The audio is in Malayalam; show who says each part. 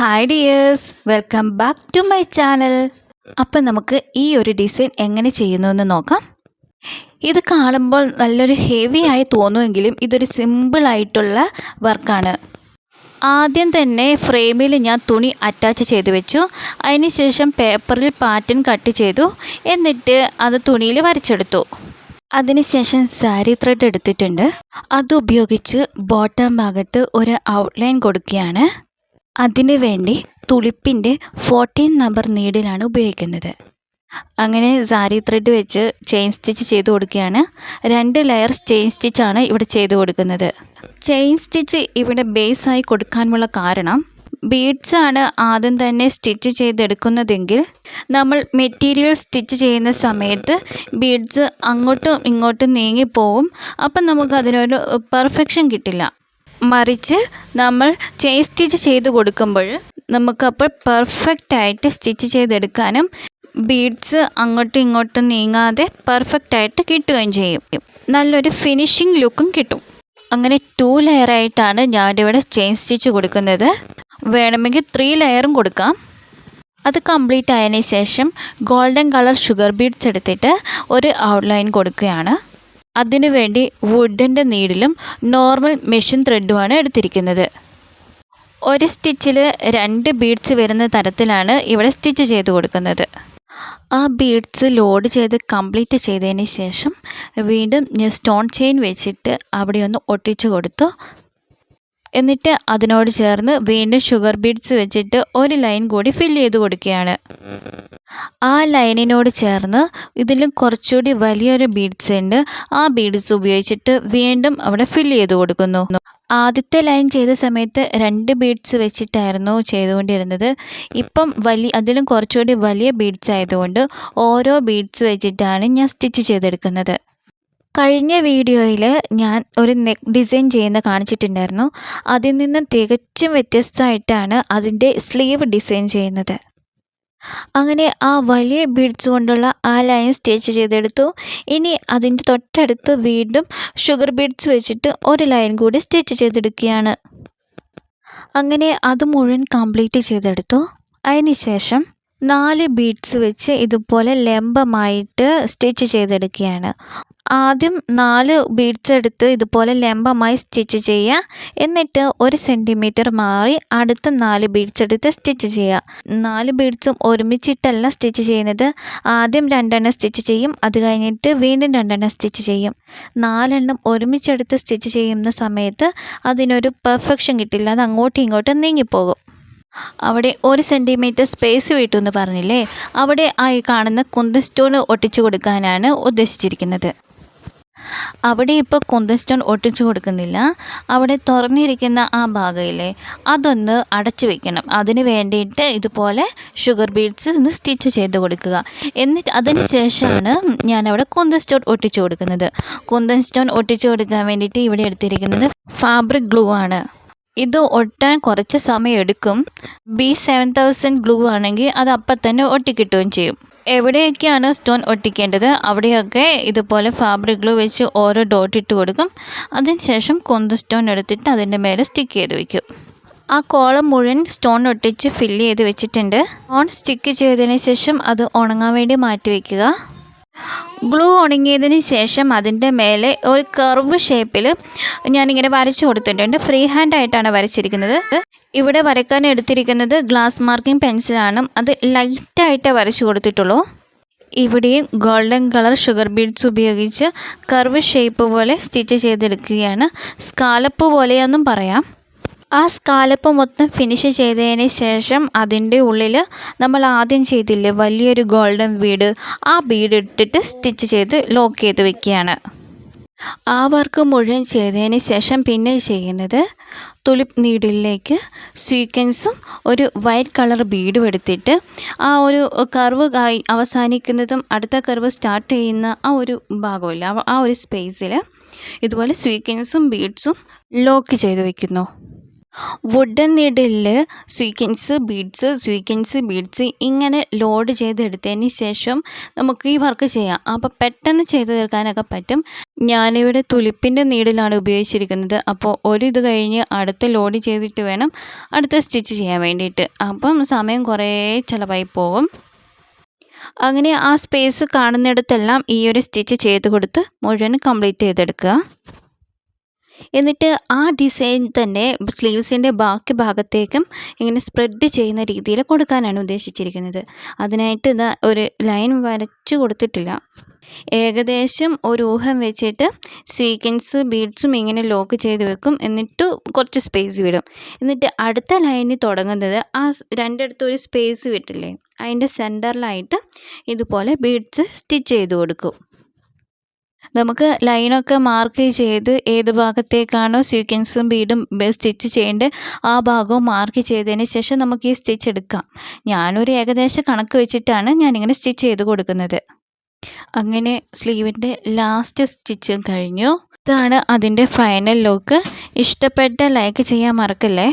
Speaker 1: Hi dears welcome back to my channel അപ്പം നമുക്ക് ഈ ഒരു ഡിസൈൻ എങ്ങനെ ചെയ്യുന്നു എന്ന് നോക്കാം. ഇത് കാണുമ്പോൾ നല്ലൊരു ഹെവി ആയി തോന്നുമെങ്കിലും ഇതൊരു സിമ്പിളായിട്ടുള്ള വർക്കാണ് ആദ്യം തന്നെ ഫ്രെയിമിൽ ഞാൻ തുണി അറ്റാച്ച് ചെയ്ത് വെച്ചു. അതിനുശേഷം പേപ്പറിൽ പാറ്റേൺ കട്ട് ചെയ്തു. എന്നിട്ട് അത് തുണിയിൽ വരച്ചെടുത്തു. അതിനുശേഷം സാരി ത്രെഡ് എടുത്തിട്ടുണ്ട്. അത് ഉപയോഗിച്ച് ബോട്ടം ഭാഗത്ത് ഒരു ഔട്ട്ലൈൻ കൊടുക്കുകയാണ്. അതിനു വേണ്ടി തുളിപ്പിന്റെ ഫോർട്ടീൻ നമ്പർ നീഡിലാണ് ഉപയോഗിക്കുന്നത്. അങ്ങനെ സാരി ത്രെഡ് വെച്ച് ചെയിൻ സ്റ്റിച്ച് ചെയ്ത് കൊടുക്കുകയാണ്. രണ്ട് ലെയർ ചെയിൻ സ്റ്റിച്ചാണ് ഇവിടെ ചെയ്ത് കൊടുക്കുന്നത്. ചെയിൻ സ്റ്റിച്ച് ഇവിടെ ബേസായി കൊടുക്കാനുള്ള കാരണം ബീഡ്സ് ആണ് ആദ്യം തന്നെ സ്റ്റിച്ച് ചെയ്തെടുക്കുന്നതെങ്കിൽ നമ്മൾ മെറ്റീരിയൽ സ്റ്റിച്ച് ചെയ്യുന്ന സമയത്ത് ബീഡ്സ് അങ്ങോട്ടും ഇങ്ങോട്ടും നീങ്ങിപ്പോവും. അപ്പം നമുക്ക് അതിനൊരു പെർഫെക്ഷൻ കിട്ടില്ല. മറിച്ച് നമ്മൾ ചെയിൻ സ്റ്റിച്ച് ചെയ്ത് കൊടുക്കുമ്പോൾ നമുക്കപ്പോൾ പെർഫെക്റ്റ് ആയിട്ട് സ്റ്റിച്ച് ചെയ്തെടുക്കാനും ബീഡ്സ് അങ്ങോട്ടും ഇങ്ങോട്ടും നീങ്ങാതെ പെർഫെക്റ്റ് ആയിട്ട് കിട്ടുകയും ചെയ്യും. നല്ലൊരു ഫിനിഷിംഗ് ലുക്കും കിട്ടും. അങ്ങനെ ടു ലെയറായിട്ടാണ് ഞാനിവിടെ ചെയിൻ സ്റ്റിച്ച് കൊടുക്കുന്നത്. വേണമെങ്കിൽ ത്രീ ലെയറും കൊടുക്കാം. അത് കംപ്ലീറ്റ് ആയതിനു ശേഷം ഗോൾഡൻ കളർ ഷുഗർ ബീഡ്സ് എടുത്തിട്ട് ഒരു ഔട്ട്ലൈൻ കൊടുക്കുകയാണ്. അതിനുവേണ്ടി വുഡിന്റെ നീഡിലും നോർമൽ മെഷീൻ ത്രെഡുമാണ് എടുത്തിരിക്കുന്നത്. ഒരു സ്റ്റിച്ചിൽ രണ്ട് ബീഡ്സ് വരുന്ന തരത്തിലാണ് ഇവിടെ സ്റ്റിച്ച് ചെയ്ത് കൊടുക്കുന്നത്. ആ ബീഡ്സ് ലോഡ് ചെയ്ത് കംപ്ലീറ്റ് ചെയ്തതിന് ശേഷം വീണ്ടും സ്റ്റോൺ ചെയിൻ വെച്ചിട്ട് അവിടെ ഒന്ന് ഒട്ടിച്ചു കൊടുത്തു. എന്നിട്ട് അതിനോട് ചേർന്ന് വീണ്ടും ഷുഗർ ബീഡ്സ് വെച്ചിട്ട് ഒരു ലൈൻ കൂടി ഫില്ല് ചെയ്ത് കൊടുക്കുകയാണ്. ആ ലൈനിനോട് ചേർന്ന് ഇതിലും കുറച്ചുകൂടി വലിയൊരു ബീഡ്സ് ഉണ്ട്. ആ ബീഡ്സ് ഉപയോഗിച്ചിട്ട് വീണ്ടും അവിടെ ഫില്ല് ചെയ്ത് കൊടുക്കുന്നു. ആദ്യത്തെ ലൈൻ ചെയ്ത സമയത്ത് രണ്ട് ബീഡ്സ് വെച്ചിട്ടായിരുന്നു ചെയ്തുകൊണ്ടിരുന്നത്. ഇപ്പം വലിയ അതിലും കുറച്ചുകൂടി വലിയ ബീഡ്സ് ആയതുകൊണ്ട് ഓരോ ബീഡ്സ് വെച്ചിട്ടാണ് ഞാൻ സ്റ്റിച്ച് ചെയ്തെടുക്കുന്നത്. കഴിഞ്ഞ വീഡിയോയിൽ ഞാൻ ഒരു നെക്ക് ഡിസൈൻ ചെയ്യുന്ന കാണിച്ചിട്ടുണ്ടായിരുന്നു. അതിൽ നിന്നും തികച്ചും വ്യത്യസ്തമായിട്ടാണ് അതിന്റെ സ്ലീവ് ഡിസൈൻ ചെയ്യുന്നത്. അങ്ങനെ ആ വലിയ ബീഡ്സ് കൊണ്ടുള്ള ആ ലൈൻ സ്റ്റിച്ച് ചെയ്തെടുത്തു. ഇനി അതിന്റെ തൊട്ടടുത്ത് വീണ്ടും ഷുഗർ ബീഡ്സ് വെച്ചിട്ട് ഒരു ലൈൻ കൂടി സ്റ്റിച്ച് ചെയ്തെടുക്കുകയാണ്. അങ്ങനെ അത് മുഴുവൻ കംപ്ലീറ്റ് ചെയ്തെടുത്തു. അതിന് ശേഷം നാല് ബീഡ്സ് വെച്ച് ഇതുപോലെ ലംബമായിട്ട് സ്റ്റിച്ച് ചെയ്തെടുക്കുകയാണ്. ആദ്യം നാല് ബീഡ്സ് എടുത്ത് ഇതുപോലെ ലംബമായി സ്റ്റിച്ച് ചെയ്യുക. എന്നിട്ട് ഒരു സെന്റിമീറ്റർ മാറി അടുത്ത നാല് ബീഡ്സ് എടുത്ത് സ്റ്റിച്ച് ചെയ്യുക. നാല് ബീഡ്സും ഒരുമിച്ചിട്ടല്ല സ്റ്റിച്ച് ചെയ്യുന്നത്. ആദ്യം രണ്ടെണ്ണം സ്റ്റിച്ച് ചെയ്യും. അത് കഴിഞ്ഞിട്ട് വീണ്ടും രണ്ടെണ്ണം സ്റ്റിച്ച് ചെയ്യും. നാലെണ്ണം ഒരുമിച്ചെടുത്ത് സ്റ്റിച്ച് ചെയ്യുന്ന സമയത്ത് അതിനൊരു പെർഫെക്ഷൻ കിട്ടില്ല. അത് അങ്ങോട്ടും ഇങ്ങോട്ടും നീങ്ങിപ്പോകും. അവിടെ ഒരു സെന്റിമീറ്റർ സ്പേസ് വിട്ടു പറഞ്ഞില്ലേ? അവിടെ ആയി കാണുന്ന കുന്തൻ സ്റ്റോൺ ഒട്ടിച്ചു കൊടുക്കാനാണ് ഉദ്ദേശിച്ചിരിക്കുന്നത്. അവിടെ ഇപ്പോൾ കുന്തൻ സ്റ്റോൺ ഒട്ടിച്ചു കൊടുക്കുന്നില്ല. അവിടെ തുറന്നിരിക്കുന്ന ആ ഭാഗയിലെ അതൊന്ന് അടച്ചു വെക്കണം. അതിന് വേണ്ടിയിട്ട് ഇതുപോലെ ഷുഗർ ബീഡ്സ് ഒന്ന് സ്റ്റിച്ച് ചെയ്ത് കൊടുക്കുക. എന്നിട്ട് അതിന് ശേഷമാണ് ഞാൻ അവിടെ കുന്തൻ സ്റ്റോൺ ഒട്ടിച്ചു കൊടുക്കുന്നത്. കുന്തൻ സ്റ്റോൺ ഒട്ടിച്ചു കൊടുക്കാൻ വേണ്ടിയിട്ട് ഇവിടെ എടുത്തിരിക്കുന്നത് ഫാബ്രിക് ഗ്ലൂ ആണ്. ഇത് ഒട്ടാൻ കുറച്ച് സമയം എടുക്കും. ബി സെവൻ തൗസൻഡ് ഗ്ലൂ ആണെങ്കിൽ അത് അപ്പം തന്നെ ഒട്ടിക്കിട്ടുകയും ചെയ്യും. എവിടെയൊക്കെയാണ് സ്റ്റോൺ ഒട്ടിക്കേണ്ടത്? അവിടെയൊക്കെ ഇതുപോലെ ഫാബ്രിക് ഗ്ലൂ വെച്ച് ഓരോ ഡോട്ട് ഇട്ട് കൊടുക്കും. അതിനുശേഷം കൊന്ത സ്റ്റോൺ എടുത്തിട്ട് അതിന്റെ മേലെ സ്റ്റിക്ക് ചെയ്ത് വയ്ക്കും ആ കോളം മുഴുവൻ സ്റ്റോൺ ഒട്ടിച്ച് ഫില്ല് ചെയ്ത് വെച്ചിട്ടുണ്ട്. സ്റ്റോൺ സ്റ്റിക്ക് ചെയ്തതിന് ശേഷം അത് ഉണങ്ങാൻ വേണ്ടി മാറ്റി വയ്ക്കുക ഗ്ലൂ ഉണങ്ങിയതിന് ശേഷം അതിന്റെ മേലെ ഒരു കർവ് ഷേപ്പിൽ ഞാനിങ്ങനെ വരച്ചു കൊടുത്തിട്ടുണ്ട്. ഫ്രീ ഹാൻഡ് ആയിട്ടാണ് വരച്ചിരിക്കുന്നത്. ഇവിടെ വരയ്ക്കാൻ എടുത്തിരിക്കുന്നത് ഗ്ലാസ് മാർക്കിംഗ് പെൻസിലാണ് അത് ലൈറ്റായിട്ട് വരച്ചു കൊടുത്തിട്ടുള്ളൂ. ഇവിടെയും ഗോൾഡൻ കളർ ഷുഗർ ബീഡ്സ് ഉപയോഗിച്ച് കർവ് ഷേപ്പ് പോലെ സ്റ്റിച്ച് ചെയ്തെടുക്കുകയാണ്. സ്കാലപ്പ് പോലെയൊന്നും പറയാം. ആ സ്കാലപ്പ് മൊത്തം ഫിനിഷ് ചെയ്തതിന് ശേഷം അതിന്റെ ഉള്ളിൽ നമ്മൾ ആദ്യം ചെയ്തില്ലേ വലിയൊരു ഗോൾഡൻ ബീഡ് ആ ബീഡ് ഇട്ടിട്ട് സ്റ്റിച്ച് ചെയ്ത് ലോക്ക് ചെയ്ത് വെക്കുകയാണ്. ആ വർക്ക് മുഴുവൻ ചെയ്തതിന് ശേഷം പിന്നെ ചെയ്യുന്നത് തുലിപ്പ് നീഡിലേക്ക് സ്വീക്വൻസും ഒരു വൈറ്റ് കളർ ബീഡും എടുത്തിട്ട് ആ ഒരു കർവ് അവസാനിക്കുന്നതും അടുത്ത കർവ് സ്റ്റാർട്ട് ചെയ്യുന്ന ആ ഒരു ഭാഗമില്ല ആ ഒരു സ്പേസിൽ ഇതുപോലെ സ്വീക്വൻസും ബീഡ്സും ലോക്ക് ചെയ്ത് വെക്കുന്നു. വുഡൻ നീഡിലിൽ സ്വീക്കൻസ് ബീഡ്സ് സ്വീക്കൻസ് ബീഡ്സ് ഇങ്ങനെ ലോഡ് ചെയ്തെടുത്തതിന് ശേഷം നമുക്ക് ഈ വർക്ക് ചെയ്യാം. അപ്പോൾ പെട്ടെന്ന് ചെയ്തു തീർക്കാനൊക്കെ പറ്റും. ഞാനിവിടെ തുലിപ്പിന്റെ നീഡിലാണ് ഉപയോഗിച്ചിരിക്കുന്നത്. അപ്പോൾ ഒരു ഇത് കഴിഞ്ഞ് അടുത്ത ലോഡ് ചെയ്തിട്ട് വേണം അടുത്ത സ്റ്റിച്ച് ചെയ്യാൻ വേണ്ടിയിട്ട്. അപ്പം സമയം കുറേ ചിലവായി പോകും. അങ്ങനെ ആ സ്പേസ് കാണുന്നിടത്തെല്ലാം ഈ ഒരു സ്റ്റിച്ച് ചെയ്ത് കൊടുത്ത് മുഴുവൻ കംപ്ലീറ്റ് ചെയ്തെടുക്കുക. എന്നിട്ട് ആ ഡിസൈൻ തന്നെ സ്ലീവ്സിന്റെ ബാക്കി ഭാഗത്തേക്കും ഇങ്ങനെ സ്പ്രെഡ് ചെയ്യുന്ന രീതിയിൽ കൊടുക്കാനാണ് ഉദ്ദേശിച്ചിരിക്കുന്നത്. അതിനായിട്ട് ഇതാ ഒരു ലൈൻ വരച്ചു കൊടുത്തിട്ടില്ല. ഏകദേശം ഒരു ഊഹം വെച്ചിട്ട് സ്വീക്കൻസ് ബീഡ്സും ഇങ്ങനെ ലോക്ക് ചെയ്ത് വെക്കും. എന്നിട്ട് കുറച്ച് സ്പേസ് വിടും. എന്നിട്ട് അടുത്ത ലൈനിൽ തുടങ്ങുന്നത് ആ രണ്ടിടത്തും ഒരു സ്പേസ് വിട്ടില്ലേ? അതിന്റെ സെന്ററിലായിട്ട് ഇതുപോലെ ബീഡ്സ് സ്റ്റിച്ച് ചെയ്ത് കൊടുക്കും. നമുക്ക് ലൈനൊക്കെ മാർക്ക് ചെയ്ത് ഏത് ഭാഗത്തേക്കാണോ സീക്വൻസും ബീഡും സ്റ്റിച്ച് ചെയ്യേണ്ടത് ആ ഭാഗവും മാർക്ക് ചെയ്തതിന് ശേഷം നമുക്ക് ഈ സ്റ്റിച്ച് എടുക്കാം. ഞാനൊരു ഏകദേശ കണക്ക് വെച്ചിട്ടാണ് ഞാനിങ്ങനെ സ്റ്റിച്ച് ചെയ്ത് കൊടുക്കുന്നത്. അങ്ങനെ സ്ലീവിന്റെ ലാസ്റ്റ് സ്റ്റിച്ചും കഴിഞ്ഞു. ഇതാണ് അതിന്റെ ഫൈനൽ ലുക്ക് ഇഷ്ടപ്പെട്ട ലൈക്ക് ചെയ്യാൻ മറക്കല്ലേ?